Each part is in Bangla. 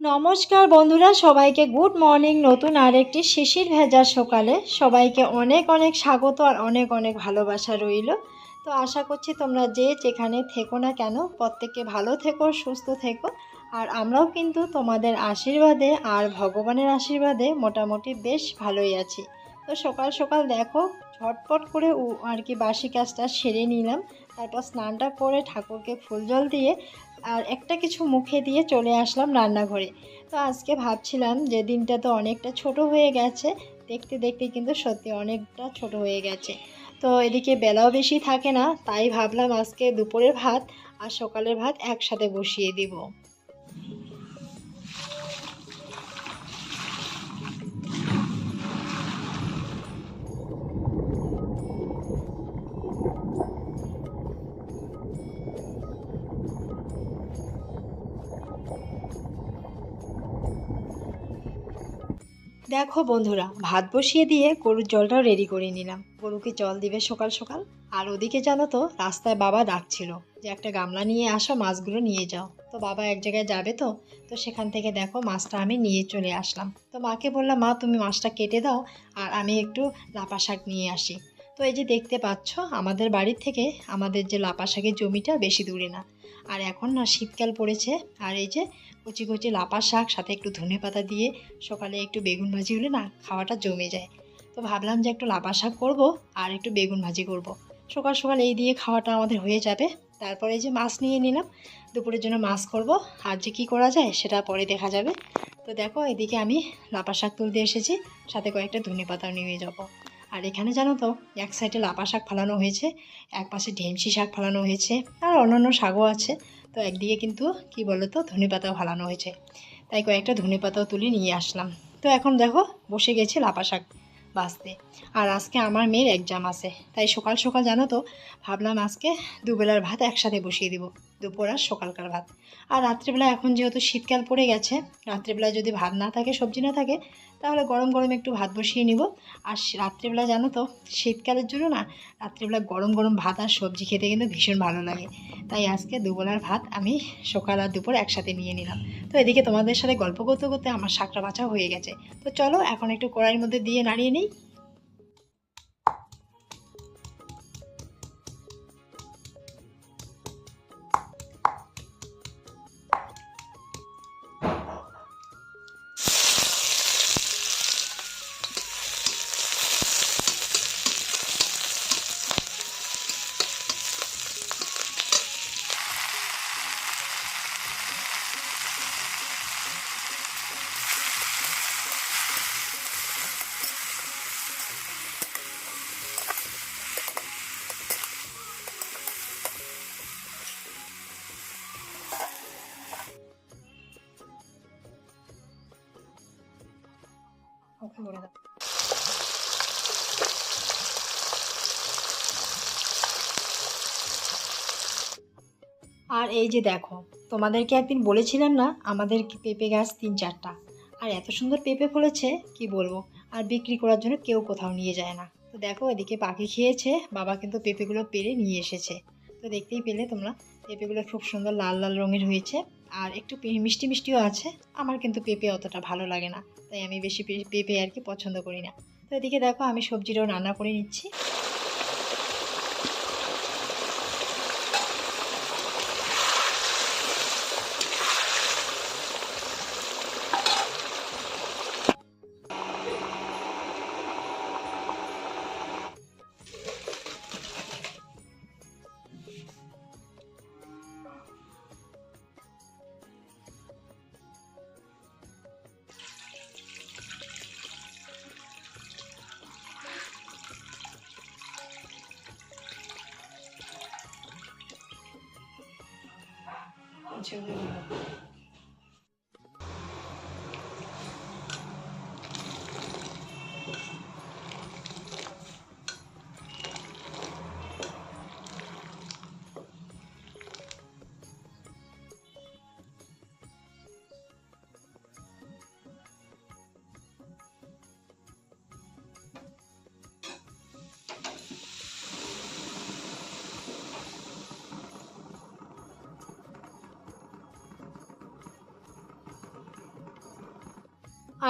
নমস্কার বন্ধুরা, সবাইকে গুড মর্নিং। নতুন আরেকটি শিশির ভেজা সকালে সবাইকে অনেক অনেক স্বাগত আর অনেক অনেক ভালোবাসা রইল। তো আশা করছি তোমরা যে যেখানে থেকো না কেন, প্রত্যেকে ভালো থেকো, সুস্থ থেকো। আর আমরাও কিন্তু তোমাদের আশীর্বাদে আর ভগবানের আশীর্বাদে মোটামুটি বেশ ভালোই আছি। তো সকাল সকাল দেখো, ঝটপট করে আর কি বাসি কাজটা সেরে নিলাম। তারপর স্নানটা করে ঠাকুরকে ফুল জল দিয়ে আর একটা কিছু মুখে দিয়ে চলে আসলাম রান্নাঘরে। তো আজকে ভাবছিলাম যে দিনটা তো অনেকটা ছোট হয়ে গেছে, দেখতে দেখতে কিন্তু সত্যি অনেকটা ছোট হয়ে গেছে। তো এদিকে বেলাও বেশি থাকে না, তাই ভাবলাম আজকে দুপুরের ভাত আর সকালের ভাত একসাথে বসিয়ে দিব। দেখো বন্ধুরা, ভাত বসিয়ে দিয়ে গরুর জলটাও রেডি করে নিলাম। গরুকে জল দিবে সকাল সকাল। আর ওদিকে জানো তো, রাস্তায় বাবা ডাকছিল যে একটা গামলা নিয়ে আসো, মাছগুলো নিয়ে যাও। তো বাবা এক জায়গায় যাবে তো তো সেখান থেকে দেখো মাছটা আমি নিয়ে চলে আসলাম। তো মাকে বললাম, মা, তুমি মাছটা কেটে দাও, আর আমি একটু লাপা শাক নিয়ে আসি। তো এই যে দেখতে পাচ্ছ, আমাদের বাড়ির থেকে আমাদের যে লাপা শাকের জমিটা বেশি দূরে না। আর এখন না শীতকাল পড়েছে, আর এই যে কচি কচি লাপা শাক, সাথে একটু ধনে পাতা দিয়ে সকালে একটু বেগুন ভাজি হলে না খাওয়াটা জমে যায়। তো ভাবলাম যে একটু লাপা শাক করব আর একটু বেগুন ভাজি করব। সকাল সকাল এই দিয়ে খাওয়াটা আমাদের হয়ে যাবে। তারপরে এই যে মাছ নিয়ে নিলাম, দুপুরের জন্য মাছ করব। আর যে কী করা যায় সেটা পরে দেখা যাবে। তো দেখো এদিকে আমি লাপা শাক তুলতে এসেছি, সাথে কয়েকটা ধনে পাতাও নিয়ে যাব। আর এখানে জানো তো, এক সাইডে লাপা শাক ফালানো হয়েছে, এক পাশে ঢেমসি শাক ফালানো হয়েছে, আর অন্যান্য শাকও আছে। তো একদিকে কিন্তু, কি বলো তো ধনে পাতাও ফালানো হয়েছে। তাই কয়েকটা ধনে পাতাও তুলে নিয়ে আসলাম। তো এখন দেখো, বসে গেছে লাপা শাক বাঁচতে। আর আজকে আমার মেয়ের এক্সাম আছে। তাই সকাল সকাল জানো তো, ভাবলাম আজকে দুবেলার ভাত একসাথে বসিয়ে দিব। দুপুর আর সকালকার ভাত। আর রাত্রিবেলা এখন যেহেতু শীতকাল পড়ে গেছে, রাত্রিবেলা যদি ভাত না থাকে, সবজি না থাকে, তাহলে গরম গরম একটু ভাত বসিয়ে নিব। আর রাত্রিবেলা জানো তো, শীতকালের জন্য না, রাত্রিবেলা গরম গরম ভাত আর সবজি খেতে কিন্তু ভীষণ ভালো লাগে। তাই আজকে দুবেলার ভাত আমি সকাল আর দুপুর একসাথে নিয়ে নিলাম। তো এদিকে তোমাদের সাথে গল্প করতে করতে আমার শাকটা বাছা হয়ে গেছে। তো চলো এখন একটু কড়াইয়ের মধ্যে দিয়ে নাড়িয়ে নিই। বলে দাও আর এই যে দেখো, তোমাদেরকে একদিন বলেছিলাম না, আমাদের পেঁপে গাছ তিন চারটা। আর এত সুন্দর পেঁপে ফলেছে, কি বলব? আর বিক্রি করার জন্য কেউ কোথাও নিয়ে যায় না। তো দেখো, এদিকে পাখি খেয়েছে, বাবা কিন্তু পেঁপেগুলো পেরে নিয়ে এসেছে। তো দেখতেই পেলে তোমরা, পেঁপেগুলো খুব সুন্দর লাল লাল রঙের হয়েছে। আর একটু মিষ্টি মিষ্টিও আছে। আমার কিন্তু পেঁপে অতটা ভালো লাগে না। তাই আমি বেশি পেঁপে আর কি পছন্দ করি না। তো এদিকে দেখো আমি সবজিটাও রান্না করে নিচ্ছি। 清这个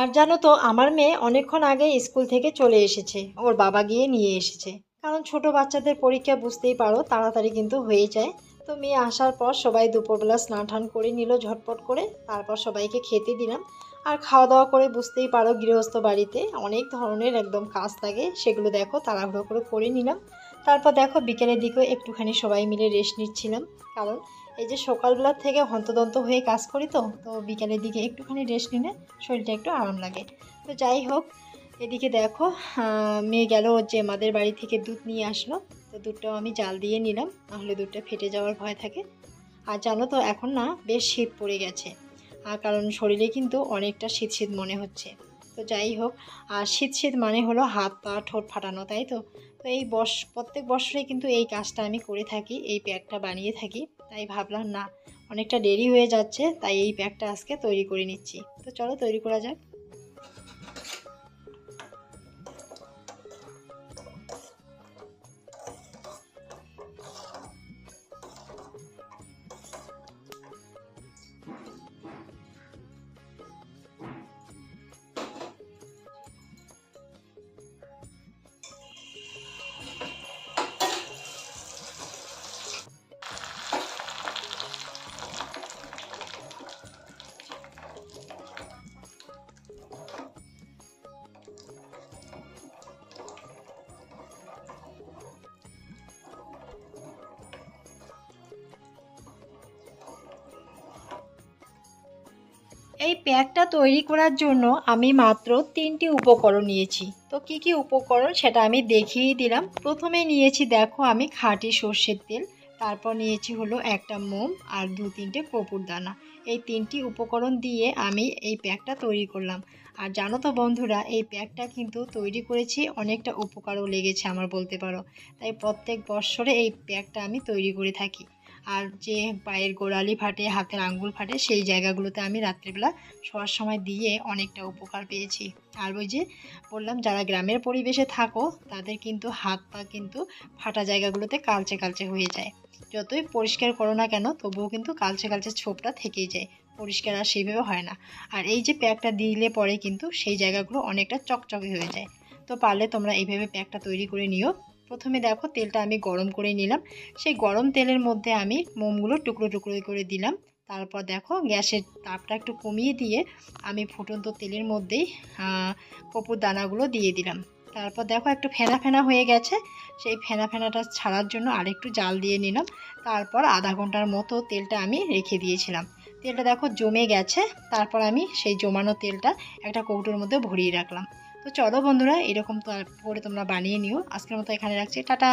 আর জানো তো, আমার মেয়ে অনেকক্ষণ আগে স্কুল থেকে চলে এসেছে। ওর বাবা গিয়ে নিয়ে এসেছে। কারণ ছোট বাচ্চাদের পরীক্ষা বুঝতেই পারো, তাড়াতাড়ি কিন্তু হয়ে যায়। তো মেয়ে আসার পর সবাই দুপুরবেলা স্নান টান করে নিল ঝটপট করে। তারপর সবাইকে খেতে দিলাম। আর খাওয়া দাওয়া করে বুঝতেই পারো, গৃহস্থ বাড়িতে অনেক ধরনের একদম কাজ থাকে। সেগুলো দেখো, তাড়াহুড়ো করে করে নিলাম। তারপর দেখো, বিকেলের দিকেও একটুখানি সবাই মিলে রেস্ট নিচ্ছিলাম। কারণ এই যে সকালবেলা থেকে হন্তদন্ত হয়ে কাজ করি তো তো বিকেলের দিকে একটুখানি রেস্ট নিলে শরীরটা একটু আরাম লাগে। তো যাই হোক, এদিকে দেখো মেয়ে গেল যে মাদের বাড়ি থেকে দুধ নিয়ে আসলো। তো দুধটাও আমি জাল দিয়ে নিলাম, নাহলে দুধটা ফেটে যাওয়ার ভয় থাকে। আর জানো তো, এখন না বেশ শীত পড়ে গেছে, আর কারণ শরীরে কিন্তু অনেকটা শীত শীত মনে হচ্ছে। তো যাই হোক, আর শীত শীত মানে হলো হাত পা ঠোঁট ফাটানো, তাই তো? তো এই বর্ষ প্রত্যেক বছরে কিন্তু এই কাজটা আমি করে থাকি, এই প্যাকটা বানিয়ে থাকি। তাই ভাবলাম, না, অনেকটা দেরি হয়ে যাচ্ছে, তাই এই প্যাকটা আজকে তৈরি করে নিচ্ছি। তো চলো তৈরি করা যাক। এই প্যাকটা তৈরি করার জন্য আমি মাত্র তিনটি উপকরণ নিয়েছি। তো কি কি উপকরণ সেটা আমি দেখিয়ে দিলাম। প্রথমে নিয়েছি দেখো আমি খাঁটি সর্ষের তেল, তারপর নিয়েছি হলো একটা মোম আর দু তিনটে কপুর দানা। এই তিনটি উপকরণ দিয়ে আমি এই প্যাকটা তৈরি করলাম। আর জানো তো বন্ধুরা, এই প্যাকটা কিন্তু তৈরি করেছি অনেকটা উপকারও লেগেছে আমার বলতে পারো। তাই প্রত্যেক বৎসরে এই প্যাকটা আমি তৈরি করে থাকি। আর যে পায়ের গোড়ালি ফাটে, হাতের আঙ্গুল ফাটে, সেই জায়গাগুলোতে আমি রাত্রিবেলা শোয়ার সময় দিয়ে অনেকটা উপকার পেয়েছি। আর ওই যে বললাম, যারা গ্রামের পরিবেশে থাকো, তাদের কিন্তু হাত পা কিন্তু ফাটা জায়গাগুলোতে কালচে কালচে হয়ে যায়। যতই পরিষ্কার করো না কেন, তবুও কিন্তু কালচে কালচে ছোপটা থেকেই যায়। পরিষ্কার আর সেইভাবে হয় না। আর এই যে প্যাকটা দিলে পরে কিন্তু সেই জায়গাগুলো অনেকটা চকচকে হয়ে যায়। তো পারলে তোমরা এইভাবে প্যাকটা তৈরি করে নিও। প্রথমে দেখো তেলটা আমি গরম করে নিলাম। সেই গরম তেলের মধ্যে আমি মোমগুলো টুকরো টুকরো করে দিলাম। তারপর দেখো গ্যাসের তাপটা একটু কমিয়ে দিয়ে আমি ফুটন্ত তেলের মধ্যেই কপুর দানাগুলো দিয়ে দিলাম। তারপর দেখো একটু ফেনা ফেনা হয়ে গেছে। সেই ফেনা ফেনাটা ছাড়ার জন্য আরেকটু জাল দিয়ে নিলাম। তারপর আধা ঘণ্টার মতো তেলটা আমি রেখে দিয়েছিলাম। তেলটা দেখো জমে গেছে। তারপর আমি সেই জমানো তেলটা একটা কৌটোর মধ্যে ভরিয়ে রাখলাম। তো চলো বন্ধুরা এরকম তো করে তোমরা বানিয়ে নিও। আজকের মতো এখানে রাখছি। টাটা!